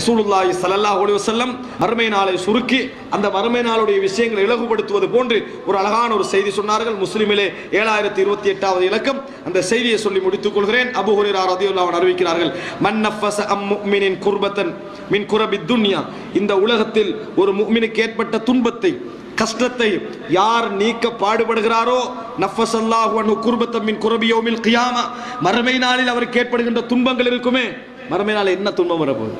ரசூலுல்லாஹி ஸல்லல்லாஹு அலைஹி வஸல்லம் மறுமை நாளை சுருக்கி அந்த மறுமை நாளுடைய விஷயங்களை இலகுபடுத்துவது போன்று ஒரு அழகான ஒரு செய்தி சொன்னார்கள். முஸ்லிமிலே ஏழாயிரத்தி இருபத்தி எட்டாவது இலக்கம். அந்த செய்தியை சொல்லி முடித்துக் கொள்கிறேன். அபு ஹுரைரா ரதியுல்லாஹு அறிவிக்கிறார்கள் மன் நஃபஸ அம் முஃமினின் குர்பத்தன் மின் குரபி துன்யா. இந்த உலகத்தில் ஒரு முஃமினுக்கு ஏற்பட்ட துன்பத்தை கஷ்டத்தை யார் நீக்க பாடுபடுகிறாரோ நஃபசல்லாஹு அன்ஹு குர்பத்தம்மின் மின் கியாமா. மறுமை நாளில் அவருக்கு ஏற்படுகின்ற துன்பங்கள் இருக்குமே. மறுமை நாள் என்ன துன்பம் வரப்போகுது?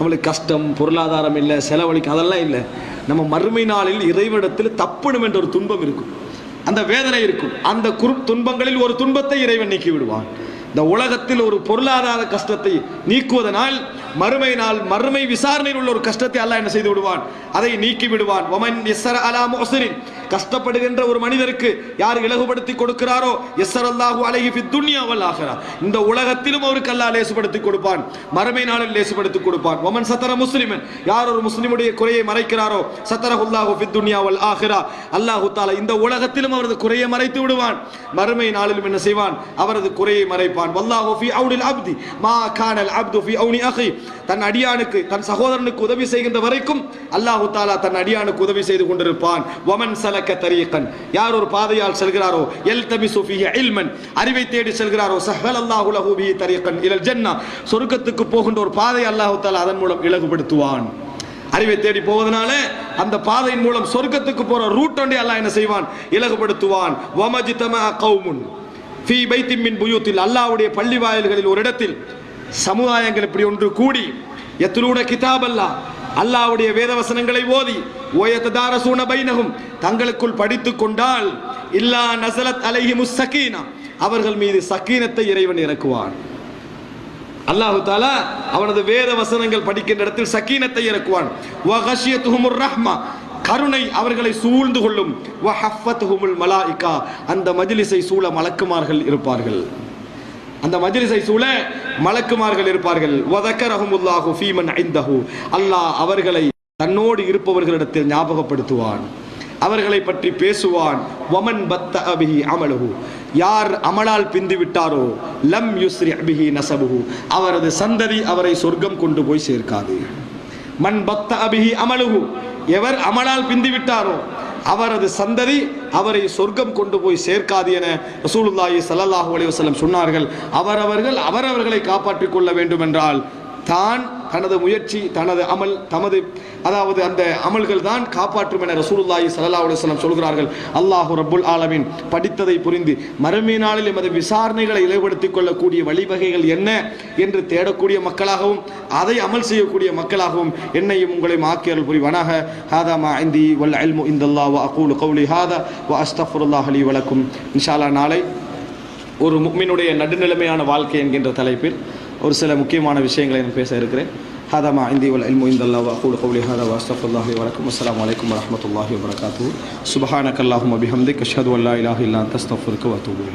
நம்மளுக்கு கஷ்டம் பொருளாதாரம் இல்லை செலவழிக்க அதெல்லாம் இல்லை. நம்ம மறுமை நாளில் இறைவனிடத்தில் தப்பணும் என்ற ஒரு துன்பம் இருக்கும். அந்த வேதனை இருக்கும். அந்த குறு துன்பங்களில் ஒரு துன்பத்தை இறைவன் நீக்கி விடுவான். இந்த உலகத்தில் ஒரு பொருளாதார கஷ்டத்தை நீக்குவதனால் மறுமை நாள் மறுமை விசாரணையில் உள்ள ஒரு கஷ்டத்தை அல்ல என்ன செய்து விடுவான்? அதை நீக்கி விடுவான். கஷ்டப்படுகின்ற ஒரு மனிதருக்கு யார் இலகுபடுத்தி கொடுக்கிறாரோ? எஸ்ஸர் அல்லாஹு அலைஹி ஃபித் துன்யா இந்த உலகத்திலும் அவருக்கு அல்லாஹ் லேசுபடுத்தி கொடுப்பான். மறுமை நாளில் லேசுபடுத்தி கொடுப்பான். ஒமன் சத்தர முஸ்லிமன். யார் ஒரு முஸ்லிமுடைய குறையை மறைக்கிறாரோ? சத்தரஹுல்லாஹு ஃபித் துன்யா வல் ஆஹிரா. அல்லாஹு தாலா இந்த உலகத்திலும் அவரது குறையை மறைத்து விடுவான். மறுமை நாளிலும் என்ன செய்வான்? அவரது குறையை மறைப்பான். வல்லாஹு ஃபி அவுனில் அப்தி. மா கானல் அப்து ஃபி அவுனி அஹி. தன் அடியானுக்கு தன் சகோதரனுக்கு உதவி செய்கின்ற வரைக்கும் அல்லாஹு தாலா தன் அடியானுக்கு உதவி செய்து கொண்டிருப்பான். வமன் சலக்க தரீகன். யார் ஒரு பாதையால் செல்கிறாரோ? எல் தமி சுஃபிய இல்மன். அறிவை தேடி செல்கிறாரோ? சஹல் அல்லாஹு லஹூபி தரீகன். இலல் ஜன்னா. சொர்க்கத்துக்கு போகின்ற ஒரு பாதை அல்லாஹு தாலா அதன் மூலம் இலகுபடுத்துவான். அறிவை தேடி போவதனால அந்த பாதையின் மூலம் சொர்க்கத்துக்கு போற ரூட் ஒன்றே அல்லாஹ் என்ன செய்வான்? இலகுபடுத்துவான். வமஜிதம கௌமுன். ஃபீ பைத்திம்மின் புயூத்தில். அல்லாஹ்வுடைய பள்ளி வாயில்களில் ஒரு இடத்தில் சமுதாயங்கள் இப்படி ஒன்று கூடி எத்துலூன கிதாப் அல்லாவுடைய வேதவசனங்களை ஓதி ஓயத்ததாரசூன பைனகும் தங்களுக்குள் படித்து கொண்டால் இல்லா நசலத் அலைஹி சக்கீனா அவர்கள் மீது சக்கீனத்தை இறைவன் இறக்குவான். அல்லாஹு தாலா அவனது வேத வசனங்கள் படிக்கின்ற இடத்தில் சக்கீனத்தை இறக்குவான். ரஹ்மா கருணை அவர்களை சூழ்ந்து கொள்ளும். வஹஃபத்துஹுமுல் மலாயிகா அந்த மஜிலிசை சூழ மலக்குமார்கள் இருப்பார்கள். அந்த மஜிலிசை சூழ மலக்குமார்கள் இருப்பார்கள். வதக்கரஹுமுல்லாஹு ஃபீமன் ஐந்தஹு அல்லாஹ் அவர்களை தன்னோடு இருப்பவர்களிடத்தில் ஞாபகப்படுத்துவான். அவர்களை பற்றி பேசுவான். வமன் பத்த அபிஹி அமலுகு யார் அமலால் பிந்து விட்டாரோ லம் யுஸ்ரி அபிஹி நசபுகு அவரது சந்ததி அவரை சொர்க்கம் கொண்டு போய் சேர்க்காது. மண் பத்த அபிஹி அமலுஹு. எவர் அமலால் பிந்து விட்டாரோ அவரது சந்ததி அவரை சொர்க்கம் கொண்டு போய் சேர்க்காது என ரசூலுல்லாஹி சல்லாஹூ அலி வசலம் சொன்னார்கள். அவரவர்கள் அவரவர்களை காப்பாற்றிக் கொள்ள வேண்டும் என்றால் தான் தனது முயற்சி தனது அமல் தமது அதாவது அந்த அமல்கள் தான் காப்பாற்றும் என ரசூலுல்லாஹி சல்லா அலுவலம் சொல்கிறார்கள். அல்லாஹு ரபுல் ஆலமின். படித்ததை புரிந்து மறுமை நாளில் எமது விசாரணைகளை இழைப்படுத்திக் கொள்ளக்கூடிய வழிவகைகள் என்ன என்று தேடக்கூடிய மக்களாகவும் அதை அமல் செய்யக்கூடிய மக்களாகவும் என்னையும் உங்களையும் ஆக்கியர்கள் புரிவனாக. ஹாதா மா இந்தி வல் இந்த இந்தல்லா வ அகூலு கௌலி ஹாதா வ அஸ்தஃபுல்லாஹ் அலி வழக்கும் இன்ஷாலா நாளை ஒரு முக்மினுடைய நடுநிலைமையான வாழ்க்கை என்கின்ற தலைப்பில் ஒரு சில முக்கியமான விஷயங்களை நான் பேச இருக்கிறேன். ஹாதாமா இந்தி வல் இல்மு இந்தல்லா அகூல் கவுலி ஹாதா வாஸ்தஃபுல்லாஹி வலக்கும் அஸ்லாம் வலைக்கம் வரமத்துல்லாஹி வரகாத்து சுபஹானக் அல்லாஹும் அபிஹம்தி கஷது அல்லா இலாஹ் இல்லா தஸ்தஃபுருக்கு வத்தூபு